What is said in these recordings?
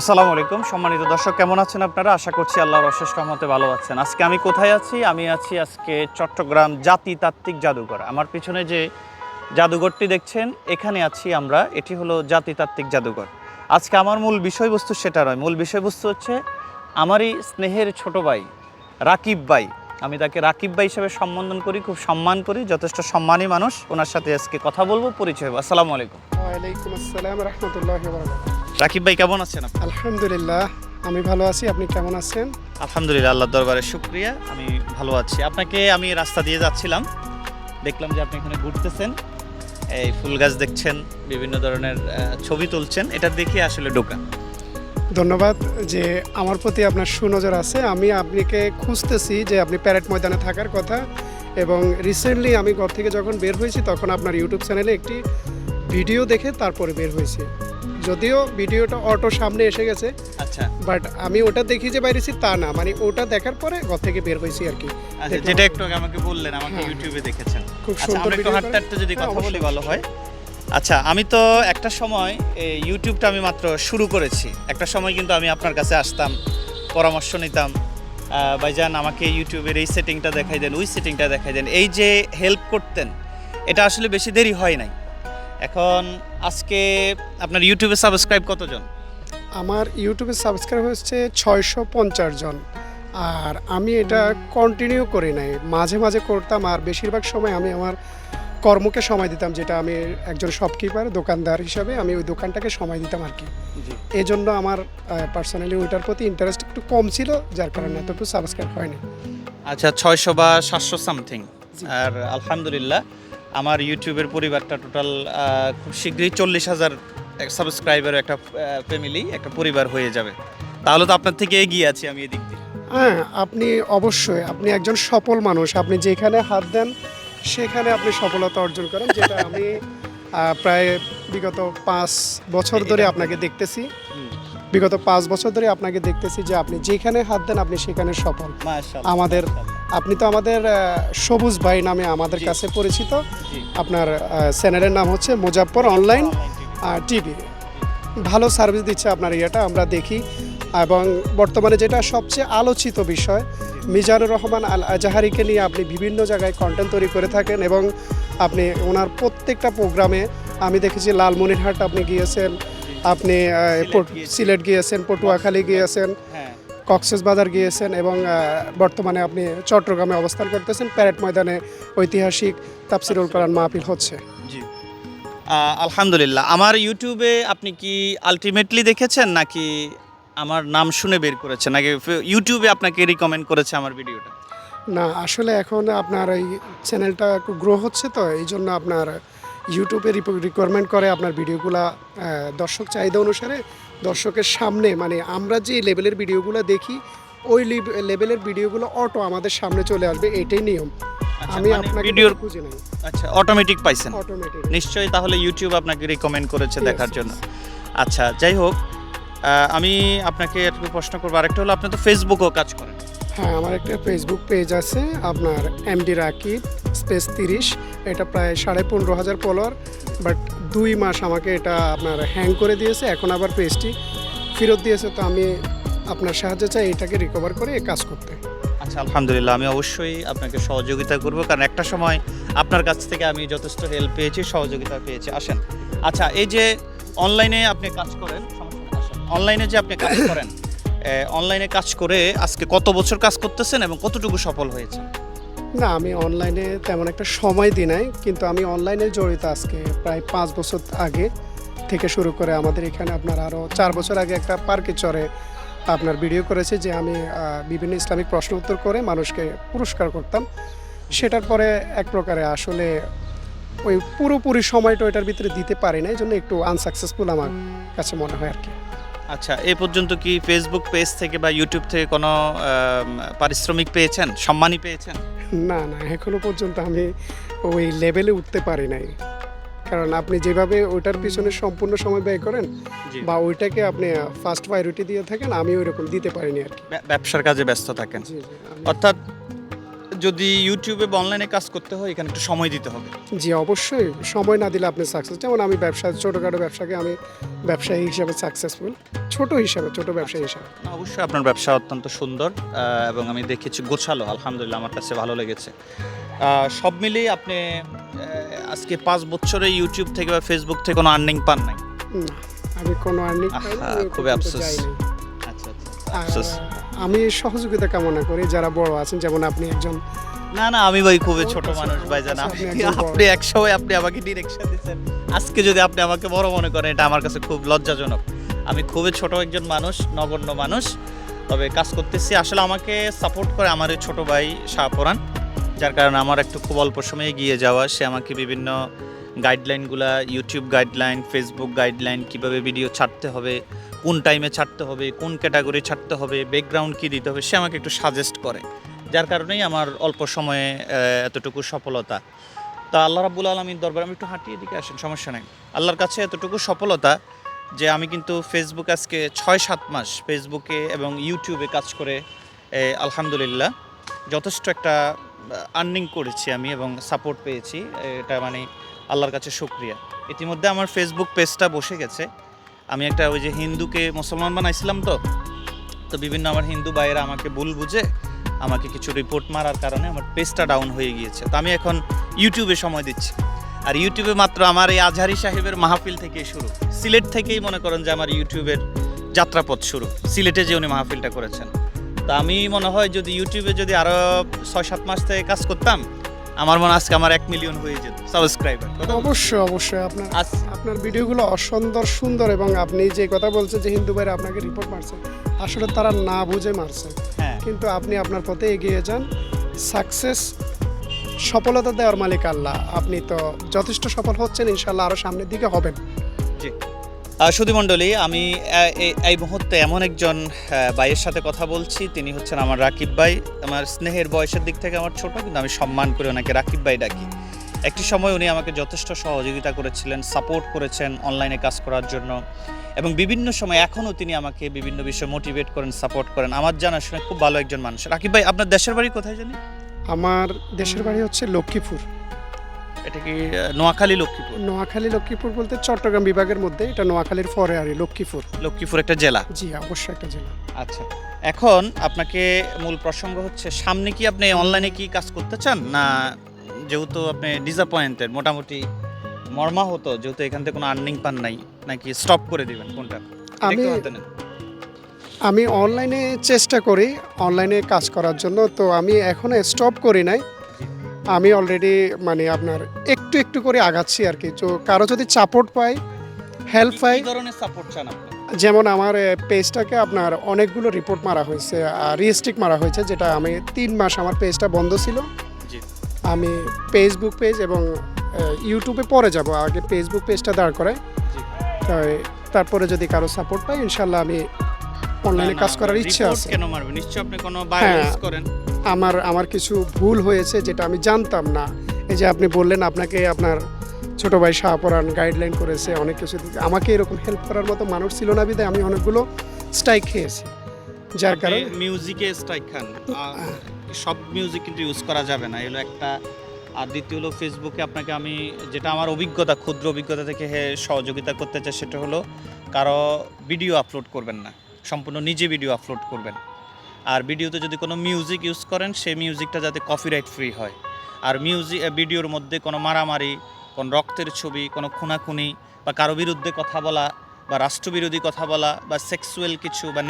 আসসালামু আলাইকুম। সম্মানিত দর্শক, কেমন আছেন আপনারা? আশা করছি আল্লাহর অশেষ রহমতে ভালো আছেন। আজকে আমি কোথায় আছি? আমি আছি আজকে চট্টগ্রাম জাতিতাত্ত্বিক জাদুঘর। আমার পিছনে যে জাদুঘরটি দেখছেন, এখানে আছি আমরা। এটি হলো জাতিতাত্ত্বিক জাদুঘর। আজকে আমার মূল বিষয়বস্তু সেটা নয়। মূল বিষয়বস্তু হচ্ছে, আমারই স্নেহের ছোট ভাই, রাকিব ভাই। আমি তাকে রাকিব ভাই হিসেবে সম্বোধন করি, খুব সম্মান করি, যথেষ্ট সম্মানী মানুষ। ওনার সাথে আজকে কথা বলব, পরিচয় আসসালামু আলাইকুম। ওয়ালাইকুম আসসালাম রহমতুল্লাহ রাকিব ভাই কেমন আছেন আপনি? আলহামদুলিল্লাহ আমি ভালো আছি আপনি কেমন আছেন? আলহামদুলিল্লাহ আল্লাহ দরবারে শুক্রিয়া আমি ভালো আছি। আপনাকে আমি রাস্তা দিয়ে যাচ্ছিলাম দেখলাম যে আপনি এখানে ঘুরতেছেন। এই ফুল গাছ দেখছেন বিভিন্ন ধরনের ছবি তুলছেন এটা দেখে আসলে ঢোকা। ধন্যবাদ যে আমার প্রতি আপনার সুনজর আছে। আমি আপনাকে খুঁজতেছি যে আপনি প্যারেড ময়দানে থাকার কথা এবং রিসেন্টলি আমি ঘর থেকে যখন বের হয়েছি তখন আপনার ইউটিউব চ্যানেলে একটি ভিডিও দেখে তারপরে বের হয়েছি। যদিও ভিডিওটা অটো সামনে এসে গেছে আচ্ছা। বাট আমি ওটা দেখি যে বাইরেছি তা না মানে ওটা দেখার পরে ঘর থেকে বের হয়েছি আর কি। আচ্ছা যেটা একটু আমাকে বললেন আমাকে হ্যাঁ। ইউটিউবে দেখেছেন। খুব আচ্ছা সুন্দর একটু হাঁটতে হাঁটতে যদি হ্যাঁ, কথা বলি ভালো হয়। আচ্ছা আমি তো একটা সময় এই ইউটিউবটা আমি মাত্র শুরু করেছি। একটা সময় কিন্তু আমি আপনার কাছে আসতাম পরামর্শ নিতাম। ভাইজান আমাকে ইউটিউবের এই সেটিংটা দেখাই দেন ওই সেটিংটা দেখাই দেন এই যে হেল্প করতেন এটা আসলে বেশি দেরি হয় নাই। এখন আজকে আপনার ইউটিউবে সাবস্ক্রাইব কতজন? আমার ইউটিউবে সাবস্ক্রাইব হচ্ছে ছয়শো পঞ্চাশ জন। আর আমি এটা কন্টিনিউ করি নাই। মাঝে মাঝে করতাম আর বেশিরভাগ সময় আমি আমার কর্মকে সময় দিতাম যেটা আমি একজন শপকিপার দোকানদার হিসাবে আমি ওই দোকানটাকে সময় দিতাম আর কি। এই জন্য আমার পার্সোনালি ওইটার প্রতি ইন্টারেস্ট একটু কম ছিল যার কারণে এতটুকু সাবস্ক্রাইব হয়নি। আচ্ছা ছয়শো বা সাতশো সামথিং আর আলহামদুলিল্লাহ। আমার ইউটিউবের পরিবারটা টোটাল খুব শীঘ্রই চল্লিশ হাজার সাবস্ক্রাইবারের একটা ফ্যামিলি একটা পরিবার হয়ে যাবে। তাহলে তো আপনার থেকে এগিয়ে আছি আমি এদিক দিয়ে। হ্যাঁ আপনি অবশ্যই আপনি একজন সফল মানুষ। আপনি যেখানে হাত দেন সেখানে আপনি সফলতা অর্জন করেন যেটা আমি প্রায় বিগত পাঁচ বছর ধরে আপনাকে দেখতেছি। বিগত পাঁচ বছর ধরে আপনাকে দেখতেছি যে আপনি যেখানে হাত দেন আপনি সেখানে সফল। আমাদের- আপনি তো আমাদের সবুজ ভাই নামে আমাদের কাছে পরিচিত। আপনার চ্যানেলের নাম হচ্ছে মুজাফর অনলাইন টিভি। ভালো সার্ভিস দিচ্ছে আপনার ইয়েটা আমরা দেখি। এবং বর্তমানে যেটা সবচেয়ে আলোচিত বিষয় মিজানুর রহমান আল আজাহারিকে নিয়ে আপনি বিভিন্ন জায়গায় কন্টেন্ট তৈরি করে থাকেন এবং আপনি ওনার প্রত্যেকটা প্রোগ্রামে আমি দেখেছি লালমনিরহাট আপনি গিয়েছেন আপনি সিলেট গিয়েছেন পটুয়াখালী গিয়েছেন হ্যাঁ। কক্সেস বাজার গিয়েছেন এবং বর্তমানে আপনি চট্টগ্রামে অবস্থান করতেছেন। প্যারেড ময়দানে ঐতিহাসিক তাফসিরুল কোরআন মাহফিল হচ্ছে। জি। আলহামদুলিল্লাহ। আমার ইউটিউবে আপনি কি আলটিমেটলি দেখেছেন নাকি আমার নাম শুনে বের করেছেন? নাকি ইউটিউবে আপনাকে রিকমেন্ড করেছে আমার ভিডিওটা। না আসলে এখন আপনার এই চ্যানেলটা একটু গ্রো হচ্ছে তো এই জন্য আপনার ইউটিউবে রিকোয়ারমেন্ট করে আপনার ভিডিওগুলা দর্শক চাহিদা অনুসারে দর্শকের সামনে মানে আমরা যে লেভেলের ভিডিওগুলো দেখি ওই লেভেলের ভিডিওগুলো অটো আমাদের সামনে চলে আসবে এটাই নিয়ম। আচ্ছা, আমি মানে আপনাকে ভিডিওর খুঁজে নাই। আচ্ছা অটোমেটিক পাইছেন। অটোমেটিক নিশ্চয়ই তাহলে ইউটিউব আপনাকে রিকমেন্ড করেছে দেখার জন্য। আচ্ছা যাই হোক আমি আপনাকে একটু প্রশ্ন করব। আরেকটা হলো আপনি তো ফেসবুকও কাজ করেন। হ্যাঁ আমার একটা ফেসবুক পেজ আছে, আপনার এমডি রাকিব স্পেস তিরিশ। এটা প্রায় সাড়ে পনেরো হাজার ফলোয়ার বাট দুই মাস আমাকে এটা আপনার হ্যাং করে দিয়েছে, এখন আবার পেজটি ফেরত দিয়েছে, তো আমি আপনার সাহায্য চাই এটাকে রিকভার করে কাজ করতে। আচ্ছা আলহামদুলিল্লাহ, আমি অবশ্যই আপনাকে সহযোগিতা করব, কারণ একটা সময় আপনার কাছ থেকে আমি যথেষ্ট হেল্প পেয়েছি, সহযোগিতা পেয়েছি। আসেন। আচ্ছা এই যে অনলাইনে আপনি কাজ করেন অনলাইনে যে আপনি কাজ করেন অনলাইনে কাজ করে আজকে কত বছর কাজ করতেছেন এবং কতটুকু সফল হয়েছে না, আমি অনলাইনে তেমন একটা সময় দিই নাই, কিন্তু আমি অনলাইনে জড়িত আজকে প্রায় পাঁচ বছর আগে থেকে শুরু করে আমাদের এখানে আপনার আরও চার বছর আগে একটা পার্কে চড়ে আপনার ভিডিও করেছে যে আমি বিভিন্ন ইসলামিক প্রশ্ন উত্তর করে মানুষকে পুরস্কার করতাম। সেটার পরে এক প্রকারে আসলে ওই পুরোপুরি সময়টা ওইটার ভিতরে দিতে পারি না এই জন্য একটু আনসাকসেসফুল আমার কাছে মনে হয় আর কি। আচ্ছা এ পর্যন্ত কি ফেসবুক পেজ থেকে বা ইউটিউব থেকে কোনো পারিশ্রমিক পেয়েছেন? সম্মানই পেয়েছেন? না না এখনও পর্যন্ত আমি ওই লেভেলে উঠতে পারি নাই। কারণ আপনি যেভাবে ওইটার পিছনে সম্পূর্ণ সময় ব্যয় করেন বা ওইটাকে আপনি ফার্স্ট প্রায়োরিটি দিয়ে থাকেন আমি ওই রকম দিতে পারিনি আর কি। ব্যবসার কাজে ব্যস্ত থাকেন। অর্থাৎ যদি ইউটিউবে বা অনলাইনে কাজ করতে হয় এখানে একটু সময় দিতে হবে। জি অবশ্যই। সময় না দিলে আপনি সাকসেস যেমন আমি ব্যবসা ছোটোখাটো ব্যবসাকে আমি ব্যবসায়ী হিসাবে সাকসেসফুল ছোট হিসাবে ছোট ব্যবসায়ী হিসাবে। অবশ্যই আপনার ব্যবসা অত্যন্ত সুন্দর এবং আমি দেখেছি গোছালো আলহামদুলিল্লাহ আমার কাছে ভালো লেগেছে। সব মিলিয়ে আপনি আজকে পাঁচ বছরে ইউটিউব থেকে বা ফেসবুক থেকে কোনো আর্নিং পান নাই? আমি কোনো আর্নিং খুবই আফসোস। আচ্ছা আচ্ছা আফসোস। আমি সহযোগিতা কামনা করি যারা বড় আছেন যেমন আপনি একজন না না আমি ভাই খুবই ছোট মানুষ ভাই জান আচ্ছা, আপনি আপনি এক সময় আপনি আমাকে ডিরেকশন দিচ্ছেন আজকে যদি আপনি আমাকে বড় মনে করেন এটা আমার কাছে খুব লজ্জাজনক। আমি খুবই ছোট একজন মানুষ নগণ্য মানুষ তবে কাজ করতেছি। আসলে আমাকে সাপোর্ট করে আমার এই ছোট ভাই শাহপুরান যার কারণে আমার একটু খুব অল্প সময়ে এগিয়ে যাওয়া। সে আমাকে বিভিন্ন গাইডলাইনগুলা ইউটিউব গাইডলাইন ফেসবুক গাইডলাইন কীভাবে ভিডিও ছাড়তে হবে কোন টাইমে ছাড়তে হবে, কোন ক্যাটাগরি ছাড়তে হবে ব্যাকগ্রাউন্ড কী দিতে হবে, সে আমাকে একটু সাজেস্ট করে। যার কারণেই আমার অল্প সময়ে এতটুকু সফলতা। তা আল্লাহ রাবুল আলমীর দরবার আমি একটু হাঁটিয়ে দিকে আসেন, সমস্যা নেই। আল্লাহর কাছে এতটুকু সফলতা যে আমি কিন্তু ফেসবুক আজকে ছয় সাত মাস ফেসবুকে এবং ইউটিউবে কাজ করে আলহামদুলিল্লাহ, যথেষ্ট একটা আর্নিং করেছি আমি এবং সাপোর্ট পেয়েছি। এটা মানে আল্লাহর কাছে শুক্রিয়া। ইতিমধ্যে আমার ফেসবুক পেজটা বসে গেছে। আমি একটা ওই যে হিন্দুকে মুসলমান বানাইছিলাম তো তো বিভিন্ন আমার হিন্দু ভাইয়েরা আমাকে ভুল বুঝে আমাকে কিছু রিপোর্ট মারার কারণে আমার পেজটা ডাউন হয়ে গিয়েছে। তো আমি এখন ইউটিউবে সময় দিচ্ছি। আর ইউটিউবে মাত্র আমার এই আজহারি সাহেবের মাহফিল থেকেই শুরু। সিলেট থেকেই মনে করেন যে আমার ইউটিউবের যাত্রাপথ শুরু। সিলেটে যে উনি মাহফিলটা করেছেন। তো আমি মনে হয় যদি ইউটিউবে যদি আরও ছয় সাত মাস থেকে কাজ করতাম আমার মনে আজকে আমার এক মিলিয়ন হয়ে যেত সাবস্ক্রাইবার অবশ্যই অবশ্যই। আপনার আপনার ভিডিওগুলো অসুন্দর সুন্দর এবং আপনি যে কথা বলছেন যে হিন্দু ভাইরা আপনাকে রিপোর্ট মারছে আসলে তারা না বুঝে মারছে। হ্যাঁ। কিন্তু আপনি আপনার পথে এগিয়ে যান। সাকসেস সফলতা দেওয়ার মালিক আল্লাহ। আপনি তো যথেষ্ট সফল হচ্ছেন ইনশাল্লাহ আরও সামনের দিকে হবেন। জি। সুধী মণ্ডলী, আমি এই- মুহূর্তে এমন একজন ভাইয়ের সাথে কথা বলছি। তিনি হচ্ছেন আমার রাকিব ভাই। আমার স্নেহের বয়সের দিক থেকে আমার ছোট, কিন্তু আমি সম্মান করে ওনাকে, রাকিব ভাই ডাকি। একটি সময় উনি আমাকে যথেষ্ট সহযোগিতা করেছিলেন সাপোর্ট করেছেন অনলাইনে কাজ করার জন্য। এবং বিভিন্ন সময় এখনও তিনি আমাকে বিভিন্ন বিষয়ে মোটিভেট করেন সাপোর্ট করেন। আমার জানাশোনা খুব ভালো একজন মানুষ। রাকিব ভাই, আপনার দেশের বাড়ি কোথায় জানি? আমার দেশের বাড়ি হচ্ছে লক্ষ্মীপুর। এটা কি নোয়াখালী লক্ষ্মীপুর? নোয়াখালী লক্ষ্মীপুর বলতে চট্টগ্রাম বিভাগের মধ্যে এটা নোয়াখালীর পরে আর লক্ষ্মীপুর। লক্ষ্মীপুর একটা জেলা? জি অবশ্যই একটা জেলা। আচ্ছা এখন আপনাকে মূল প্রসঙ্গ হচ্ছে সামনে কি আপনি অনলাইনে কি কাজ করতে চান? না যেহেতু আপনি ডিসঅ্যাপয়েন্টেড মোটামুটি মর্মা হতো যেহেতু এখান থেকে কোনো আর্নিং পান নাই নাকি স্টপ করে দিবেন কোনটা? আমি। আমি অনলাইনে চেষ্টা করি অনলাইনে কাজ করার জন্য তো আমি এখনও স্টপ করি নাই। আমি অলরেডি মানে আপনার একটু একটু করে আগাচ্ছি আর কি। তো কারও যদি সাপোর্ট পাই হেল্প পাই কি ধরনের সাপোর্ট চান আপনি? যেমন আমার পেজটাকে আপনার অনেকগুলো রিপোর্ট মারা হয়েছে আর রিস্ট্রিক্ট মারা হয়েছে যেটা আমি তিন মাস আমার পেজটা বন্ধ ছিল। আমি ফেসবুক পেজ এবং ইউটিউবে পরে যাব আগে ফেসবুক পেজটা দাঁড় তাই তারপরে যদি কারও সাপোর্ট পাই ইনশাল্লাহ আমি অনলাইনে কাজ করার ইচ্ছে আছে। কেন মারবেন? নিশ্চয় আপনি কোনো ভাইরাস হ্যাঁ। করেন। আমার আমার কিছু ভুল হয়েছে যেটা আমি জানতাম না। এই যে আপনি বললেন আপনাকে আপনার ছোট ভাই শাহপরান গাইডলাইন করেছে অনেক কিছু আমাকে এরকম হেল্প করার মতো মানুষ ছিল না বিদায় আমি অনেকগুলো স্ট্রাইক খেয়েছি। যার কারণে মিউজিকে স্ট্রাইক খান। সব মিউজিক কিন্তু ইউজ করা যাবে না। এগুলো একটা আর দ্বিতীয় হলো ফেসবুকে আপনাকে আমি যেটা আমার অভিজ্ঞতা ক্ষুদ্র অভিজ্ঞতা থেকে সহযোগিতা করতে চাই সেটা হলো কারও ভিডিও আপলোড করবেন না। সম্পূর্ণ নিজে ভিডিও আপলোড করবেন। আর ভিডিওতে যদি কোনো মিউজিক ইউজ করেন, সেই মিউজিকটা যাতে কপিরাইট ফ্রি হয়। আর মিউজিক ভিডিওর মধ্যে কোনো মারামারি, কোনো রক্তের ছবি, কোনো খুনাখুনি বা কারও বিরুদ্ধে কথা বলা বা রাষ্ট্রবিরোধী কথা বলা বা সেক্সুয়াল কিছু বা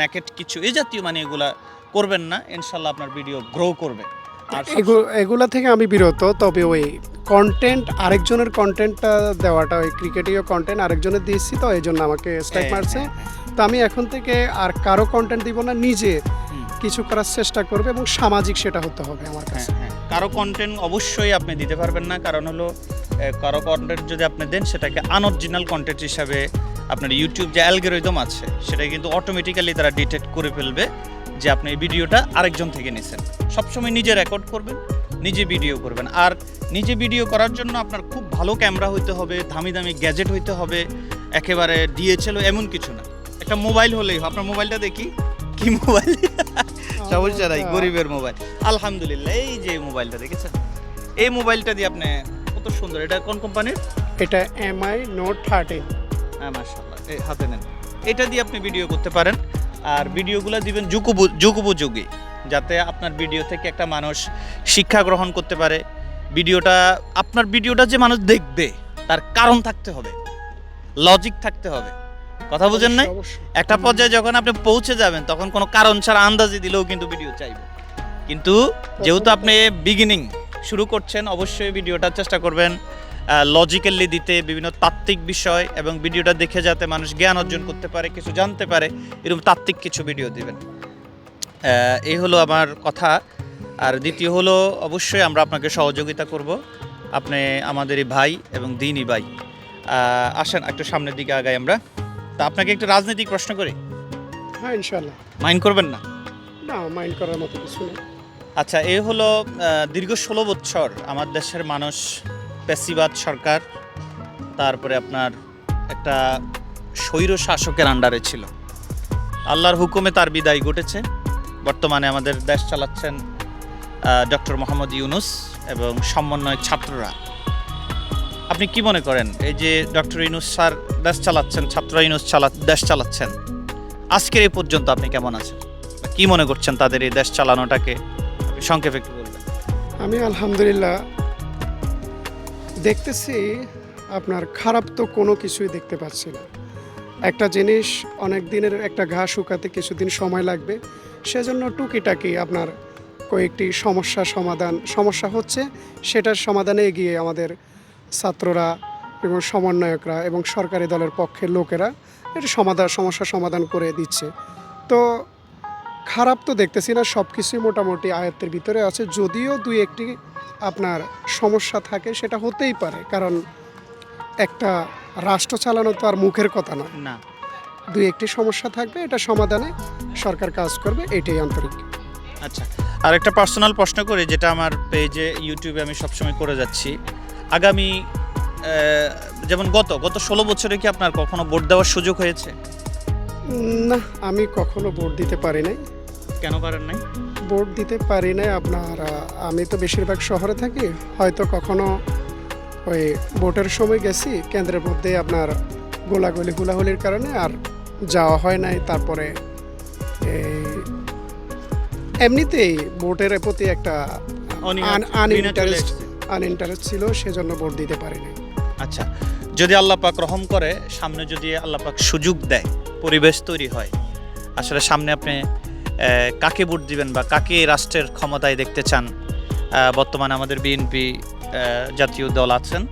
ন্যাকেট কিছু এই জাতীয় মানে এগুলা করবেন না। ইনশাল্লাহ আপনার ভিডিও গ্রো করবে। এগুলা থেকে আমি বিরত তবে ওই কন্টেন্ট আরেকজনের কন্টেন্টটা দেওয়াটা ওই ক্রিকেটীয় কন্টেন্ট আরেকজনের দিয়েছি তো এই জন্য আমাকে স্ট্রাইক হ্যাঁ, মারছে হ্যাঁ, হ্যাঁ। তো আমি এখন থেকে আর কারও কন্টেন্ট দিব না নিজে কিছু করার চেষ্টা করবে এবং সামাজিক সেটা হতে হবে আমার কাছে। কারও কন্টেন্ট অবশ্যই আপনি দিতে পারবেন না কারণ হলো কারও কন্টেন্ট যদি আপনি দেন সেটাকে আনঅরিজিনাল কন্টেন্ট হিসাবে আপনার ইউটিউব যে অ্যালগোরিদম আছে সেটা কিন্তু অটোমেটিক্যালি তারা ডিটেক্ট করে ফেলবে যে আপনি এই ভিডিওটা আরেকজন থেকে নিছেন। সবসময় নিজে রেকর্ড করবেন নিজে ভিডিও করবেন। আর নিজে ভিডিও করার জন্য আপনার খুব ভালো ক্যামেরা হইতে হবে দামি দামি গ্যাজেট হইতে হবে একেবারে ডিএচএল এমন কিছু না। একটা মোবাইল হলেই আপনার মোবাইলটা দেখি কি মোবাইল সমস্যা নাই। গরিবের মোবাইল আলহামদুলিল্লাহ এই যে মোবাইলটা দেখেছেন? এই মোবাইলটা দিয়ে আপনি কত সুন্দর। এটা কোন কোম্পানির এটা এমআই নোট থার্টিন হ্যাঁ মাশাআল্লাহ। এই হাতে নেন। এটা দিয়ে আপনি ভিডিও করতে পারেন। আর ভিডিওগুলো দিবেন যুগ উপ- উপযোগী যাতে আপনার ভিডিও থেকে একটা মানুষ শিক্ষা গ্রহণ করতে পারে। ভিডিওটা আপনার ভিডিওটা যে মানুষ দেখবে তার কারণ থাকতে হবে লজিক থাকতে হবে। কথা বুঝেন নাই? একটা পর্যায়ে যখন আপনি পৌঁছে যাবেন তখন কোনো কারণ ছাড়া আন্দাজে দিলেও কিন্তু ভিডিও চাইবে। কিন্তু যেহেতু আপনি বিগিনিং শুরু করছেন অবশ্যই ভিডিওটা চেষ্টা করবেন। লজিক্যালি দিতে বিভিন্ন তাত্ত্বিক বিষয় এবং ভিডিওটা দেখে যাতে মানুষ জ্ঞান অর্জন করতে পারে কিছু জানতে পারে এরকম তাত্ত্বিক কিছু ভিডিও দিবেন। এই হলো আমার কথা। আর দ্বিতীয় হলো অবশ্যই আমরা আপনাকে সহযোগিতা করব। আপনি আমাদেরই ভাই এবং দিনই ভাই। আসেন একটু সামনের দিকে আগাই আমরা। তা আপনাকে একটু রাজনৈতিক প্রশ্ন করি? হ্যাঁ ইনশাল্লাহ মাইন্ড করবেন না? না মাইন্ড করার মতো কিছু নেই। আচ্ছা এই হলো দীর্ঘ ষোলো বছর আমার দেশের মানুষ পেশিবাদ সরকার, তারপরে আপনার একটা স্বৈর শাসকের আন্ডারে ছিল। আল্লাহর হুকুমে তার বিদায় ঘটেছে। বর্তমানে আমাদের দেশ চালাচ্ছেন ডক্টর মোহাম্মদ ইউনুস এবং সমন্বয় ছাত্ররা। আপনি কি মনে করেন, এই যে ডক্টর ইউনুস স্যার দেশ চালাচ্ছেন, ছাত্র ইউনুস চালা, দেশ চালাচ্ছেন, আজকের এই পর্যন্ত আপনি কেমন আছেন? কি মনে করছেন তাদের এই দেশ চালানোটাকে? সংক্ষেপে একটু বলবেন। আমি আলহামদুলিল্লাহ দেখতেছি আপনার খারাপ তো কোনো কিছুই দেখতে পাচ্ছি না। একটা জিনিস অনেক দিনের একটা ঘা শুকাতে কিছুদিন সময় লাগবে, সেজন্য টুকিটাকি আপনার কয়েকটি সমস্যা সমাধান, সমস্যা হচ্ছে সেটার সমাধানে এগিয়ে আমাদের ছাত্ররা এবং সমন্বয়করা এবং সরকারি দলের পক্ষের লোকেরা এটা সমাধান সমস্যা সমাধান করে দিচ্ছে। তো খারাপ তো দেখতেছি না সব কিছুই মোটামুটি আয়ত্তের ভিতরে আছে। যদিও দুই একটি আপনার সমস্যা থাকে সেটা হতেই পারে কারণ একটা রাষ্ট্র চালানো তো আর মুখের কথা নয় না। দুই একটি সমস্যা থাকবে এটা সমাধানে সরকার কাজ করবে এটাই আন্তরিক। আচ্ছা আর একটা পার্সোনাল প্রশ্ন করি যেটা আমার পেজে ইউটিউবে আমি সবসময় করে যাচ্ছি। আগামী যেমন গত গত ষোলো বছরে কি আপনার কখনো ভোট দেওয়ার সুযোগ হয়েছে? না আমি কখনো ভোট দিতে পারি নাই। কেন পারেন নাই? ভোট দিতে পারি নাই আপনার আমি তো বেশিরভাগ শহরে থাকি হয়তো কখনো ওই ভোটের সময় গেছি কেন্দ্রের মধ্যে আপনার গোলাগুলি হুলাহুলির কারণে আর যাওয়া হয় নাই তারপরে এই এমনিতেই ভোটের প্রতি একটা আনইন্টারেস্ট আনইন্টারেস্ট ছিল সেজন্য ভোট দিতে পারি নাই। আচ্ছা যদি আল্লাহ পাক রহম করে সামনে যদি আল্লাহ পাক সুযোগ দেয় পরিবেশ তৈরি হয় আসলে সামনে আপনি কাকে ভোট দিবেন বা কাকে রাষ্ট্রের ক্ষমতায় দেখতে চান? বর্তমানে আমাদের বিএনপি জাতীয় দল আছেন।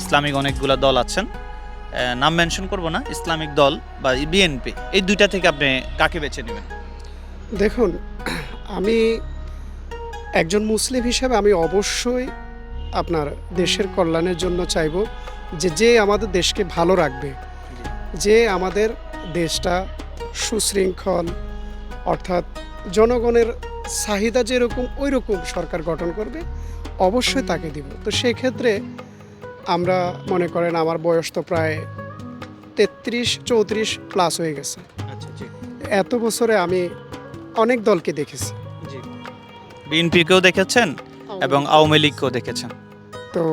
ইসলামিক অনেকগুলো দল আছেন। নাম মেনশন করব না ইসলামিক দল বা বিএনপি। এই দুইটা থেকে আপনি কাকে বেছে নেবেন? দেখুন আমি একজন মুসলিম হিসেবে আমি অবশ্যই আপনার দেশের কল্যাণের জন্য চাইব যে যে আমাদের দেশকে ভালো রাখবে যে আমাদের দেশটা সুশৃঙ্খল অর্থাৎ জনগণের চাহিদা যেরকম ওই রকম সরকার গঠন করবে অবশ্যই তাকে দিব। তো সেক্ষেত্রে আমরা মনে করেন আমার বয়স তো প্রায় তেত্রিশ চৌত্রিশ প্লাস হয়ে গেছে। আচ্ছা এত বছরে আমি অনেক দলকে দেখেছি। বিএনপিকেও দেখেছেন এবং আওয়ামী লীগকেও দেখেছেন। তো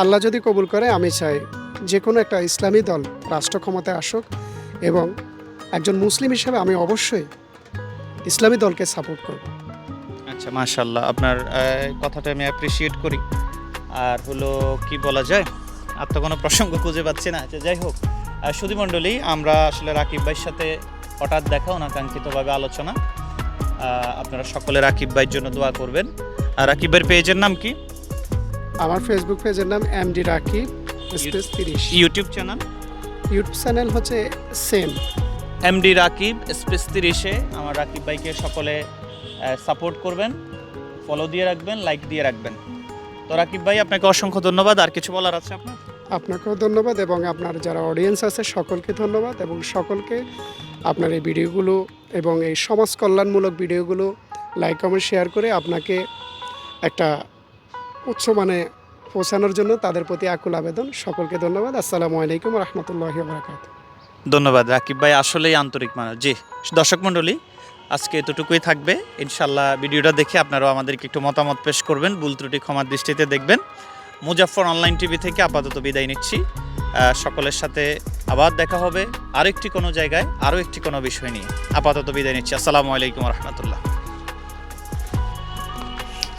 আল্লাহ যদি কবুল করে আমি চাই যে কোনো একটা ইসলামী দল রাষ্ট্র ক্ষমতায় আসুক এবং একজন মুসলিম হিসেবে আমি অবশ্যই ইসলামী দলকে সাপোর্ট করব। আচ্ছা মাশাল্লাহ আপনার কথাটা আমি অ্যাপ্রিসিয়েট করি। আর হলো কি বলা যায়? আর তো কোনো প্রসঙ্গ খুঁজে পাচ্ছি না। আচ্ছা যাই হোক। সুধী মণ্ডলী আমরা আসলে রাকিব ভাইয়ের সাথে হঠাৎ দেখা অনাকাঙ্ক্ষিতভাবে আলোচনা। আপনারা সকলে রাকিব ভাইয়ের জন্য দোয়া করবেন। আর রাকিব ভাইয়ের পেজের নাম কি? আমার ফেসবুক পেজের নাম এম ডি রাকি স্পেস তিরিশ। YouTube channel? ইউটিউব চ্যানেল হচ্ছে সেম এমডি রাকিব স্পেস তিরিশে। আমার রাকিব ভাইকে সকলে সাপোর্ট করবেন ফলো দিয়ে রাখবেন লাইক দিয়ে রাখবেন। তো রাকিব ভাই, আপনাকে অসংখ্য ধন্যবাদ। আর কিছু বলার আছে আপনার? আপনাকেও ধন্যবাদ এবং আপনার যারা অডিয়েন্স আছে, সকলকে ধন্যবাদ এবং সকলকে আপনার এই ভিডিওগুলো এবং এই সমাজ কল্যাণমূলক ভিডিওগুলো লাইক কমেন্ট শেয়ার করে আপনাকে একটা উচ্চ মানে পৌঁছানোর জন্য তাদের প্রতি আকুল আবেদন। সকলকে ধন্যবাদ। আসসালামু আলাইকুম রহমতুল্লাহ বারাকাত ধন্যবাদ, রাকিব ভাই আসলেই আন্তরিক মানুষ। জি, দর্শক মণ্ডলী, আজকে এতটুকুই থাকবে। ইনশাল্লাহ ভিডিওটা দেখে আপনারাও আমাদেরকে একটু মতামত পেশ করবেন, ভুল ত্রুটি ক্ষমার দৃষ্টিতে দেখবেন। মুজাফর অনলাইন টিভি থেকে আপাতত বিদায় নিচ্ছি। সকলের সাথে আবার দেখা হবে আরেকটি কোনো জায়গায়, আরও একটি কোনো বিষয় নিয়ে। আপাতত বিদায় নিচ্ছি। আসসালামু আলাইকুম রহমতুল্লাহ।